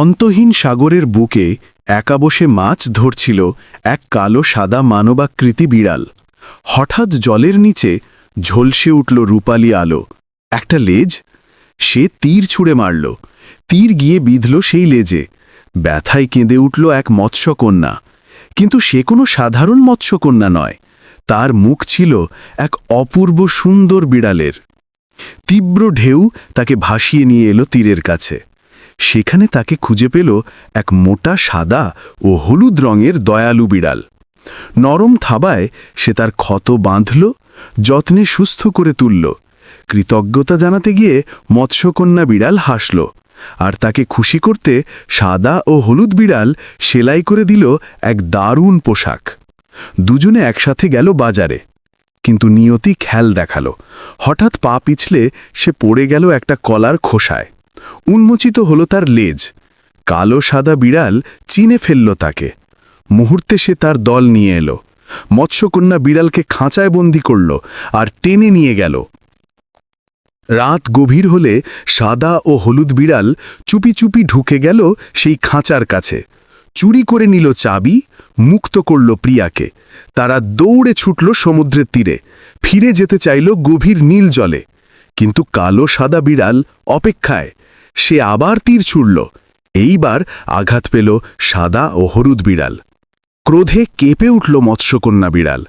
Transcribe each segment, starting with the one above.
অন্তহীন সাগরের বুকে একা বসে মাছ ধরছিল এক কালো সাদা মানবাকৃতি বিড়াল। হঠাৎ জলের নিচে ঝলসে উঠল রূপালি আলো। একটা লেজ? সে তীর ছুঁড়ে মারল। তীর গিয়ে বিঁধল সেই লেজে। ব্যথায় কেঁদে উঠল এক মৎস্যকন্যা। কিন্তু সে কোনো সাধারণ মৎস্যকন্যা নয়। তার মুখ ছিল এক অপূর্ব সুন্দর বিড়ালের। তীব্র ঢেউ তাকে ভাসিয়ে নিয়ে এলো তীরের কাছে। সেখানে তাকে খুঁজে পেল এক মোটা, সাদা ও হলুদ রঙের দয়ালু বিড়াল। নরম থাবায় সে তার ক্ষত বাঁধল, যত্নে সুস্থ করে তুলল। কৃতজ্ঞতা জানাতে গিয়ে মৎস্যকন্যা বিড়াল হাসল, আর তাকে খুশি করতে সাদা ও হলুদ বিড়াল সেলাই করে দিল এক দারুণ পোশাক। দুজনে একসাথে গেল বাজারে, কিন্তু নিয়তি খেল দেখাল। হঠাৎ পা পিছলে সে পড়ে গেল একটা কলার খোসায়। উন্মোচিত হল তার লেজ। কালো সাদা বিড়াল চিনে ফেলল তাকে। মুহূর্তে সে তার দল নিয়ে এলো। মৎস্যকন্যা বিড়ালকে খাঁচায় বন্দি করল আর টেনে নিয়ে গেল। রাত গভীর হলে সাদা ও হলুদ বিড়াল চুপি চুপি ঢুকে গেল সেই খাঁচার কাছে। চুরি করে নিল চাবি, মুক্ত করল প্রিয়াকে। তারা দৌড়ে ছুটল সমুদ্রের তীরে। ফিরে যেতে চাইল গভীর নীল জলে। কিন্তু কালো সাদা বিড়াল অপেক্ষায় সে আবার তীর ছুড়ল। এইবার আঘাত পেল সাদা ও হলুদ বিড়াল। ক্রোধে কেঁপে উঠল মৎস্যকন্যা বিড়াল।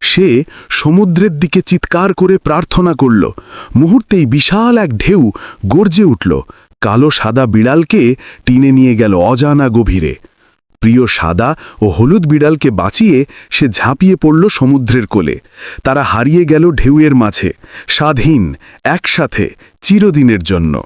সে সমুদ্রের দিকে চিৎকার করে প্রার্থনা করল। মুহূর্তেই বিশাল এক ঢেউ গর্জে উঠল। কালো সাদা বিড়ালকে টিনে নিয়ে গেল অজানা গভীরে। প্রিয় সাদা ও হলুদ বিড়ালকে বাঁচিয়ে সে ঝাঁপিয়ে পড়ল সমুদ্রের কোলে। তারা হারিয়ে গেল ঢেউয়ের মাঝে। স্বাধীন, একসাথে, চিরদিনের জন্য।